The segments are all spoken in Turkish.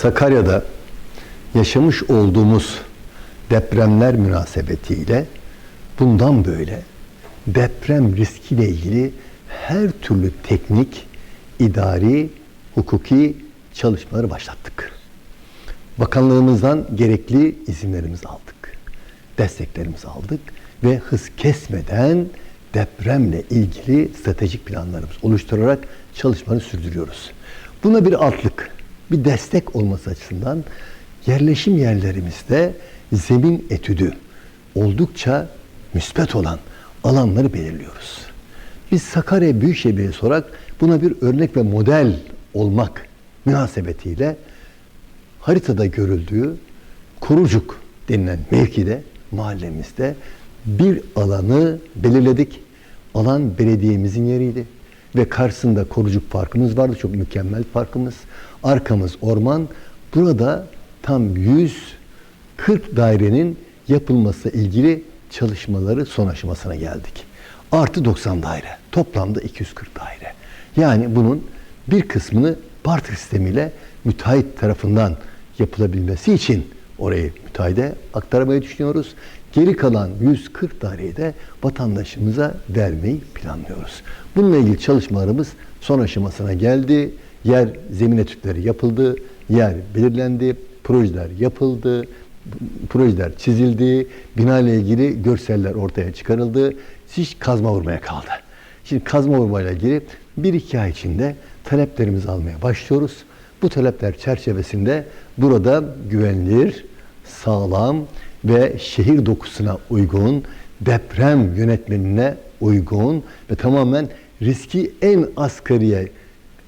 Sakarya'da yaşamış olduğumuz depremler münasebetiyle bundan böyle deprem riskiyle ilgili her türlü teknik, idari, hukuki çalışmaları başlattık. Bakanlığımızdan gerekli izinlerimizi aldık. Desteklerimizi aldık ve hız kesmeden depremle ilgili stratejik planlarımızı oluşturarak çalışmaları sürdürüyoruz. Buna bir altlık, bir destek olması açısından yerleşim yerlerimizde zemin etüdü oldukça müspet olan alanları belirliyoruz. Biz Sakarya Büyükşehir Belediyesi olarak buna bir örnek ve model olmak münasebetiyle haritada görüldüğü Kurucuk denilen mevkide mahallemizde bir alanı belirledik. Alan belediyemizin yeriydi. Ve karşısında Korucuk Parkımız vardı. Çok mükemmel parkımız. Arkamız orman. Burada tam 140 dairenin yapılması ilgili çalışmaları son aşamasına geldik. Artı 90 daire. Toplamda 240 daire. Yani bunun bir kısmını barter sistemiyle müteahhit tarafından yapılabilmesi için orayı müteahhide aktaramayı düşünüyoruz. Geri kalan 140 daireyi de vatandaşımıza vermeyi planlıyoruz. Bununla ilgili çalışmalarımız son aşamasına geldi. Yer zemin etütleri yapıldı, yer belirlendi, projeler yapıldı, projeler çizildi, bina ile ilgili görseller ortaya çıkarıldı. Hiç kazma vurmaya kaldı. Şimdi kazma vurmayla ilgili bir iki ay içinde taleplerimizi almaya başlıyoruz. Bu talepler çerçevesinde burada güvenilir, sağlam ve şehir dokusuna uygun, deprem yönetmenine uygun ve tamamen riski en asgariye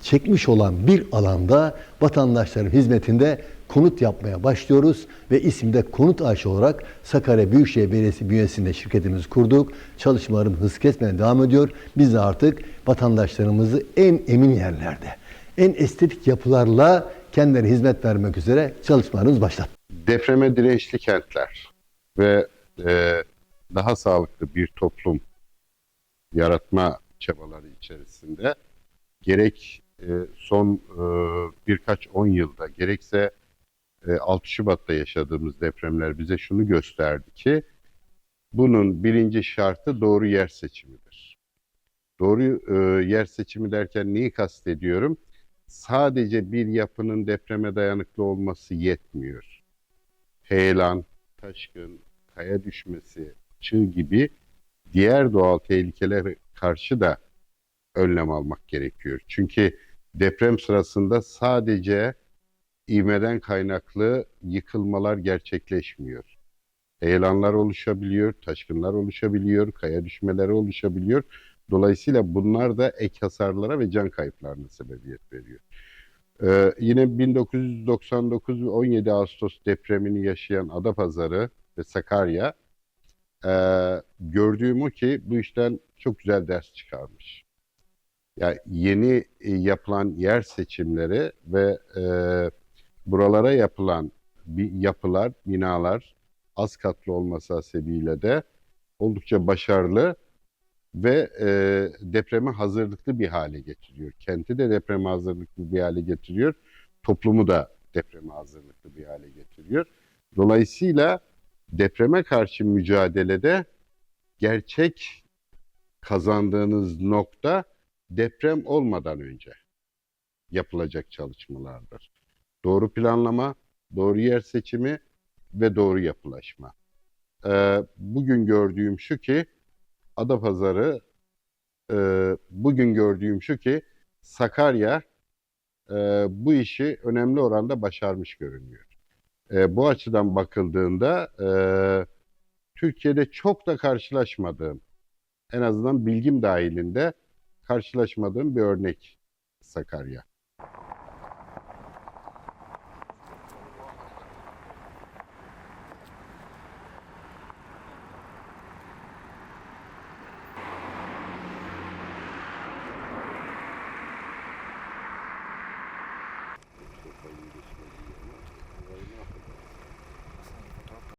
çekmiş olan bir alanda vatandaşların hizmetinde konut yapmaya başlıyoruz ve isimde Konut AŞ olarak Sakarya Büyükşehir Belediyesi bünyesinde şirketimizi kurduk. Çalışmalarımız hız kesmeden devam ediyor. Biz de artık vatandaşlarımızı en emin yerlerde, en estetik yapılarla kendilerine hizmet vermek üzere çalışmalarımız başlattık. Depreme dirençli kentler ve e, daha sağlıklı bir toplum yaratma çabaları içerisinde gerek e, son e, birkaç on yılda gerekse e, 6 Şubat'ta yaşadığımız depremler bize şunu gösterdi ki bunun birinci şartı doğru yer seçimidir. Doğru e, yer seçimi derken neyi kastediyorum? Sadece bir yapının depreme dayanıklı olması yetmiyor heyelan, taşkın, kaya düşmesi, çığ gibi diğer doğal tehlikelere karşı da önlem almak gerekiyor. Çünkü deprem sırasında sadece ivmeden kaynaklı yıkılmalar gerçekleşmiyor. Heyelanlar oluşabiliyor, taşkınlar oluşabiliyor, kaya düşmeleri oluşabiliyor. Dolayısıyla bunlar da ek hasarlara ve can kayıplarına sebebiyet veriyor. Ee, yine 1999 ve 17 Ağustos depremini yaşayan Adapazarı ve Sakarya e, gördüğüm o ki bu işten çok güzel ders çıkarmış. Yani yeni e, yapılan yer seçimleri ve e, buralara yapılan bir yapılar, binalar az katlı olması hasebiyle de oldukça başarılı ve e, depreme hazırlıklı bir hale getiriyor. Kenti de depreme hazırlıklı bir hale getiriyor. Toplumu da depreme hazırlıklı bir hale getiriyor. Dolayısıyla depreme karşı mücadelede gerçek kazandığınız nokta deprem olmadan önce yapılacak çalışmalardır. Doğru planlama, doğru yer seçimi ve doğru yapılaşma. Ee, bugün gördüğüm şu ki Adapazarı e, bugün gördüğüm şu ki Sakarya e, bu işi önemli oranda başarmış görünüyor. E, bu açıdan bakıldığında e, Türkiye'de çok da karşılaşmadığım, en azından bilgim dahilinde karşılaşmadığım bir örnek Sakarya.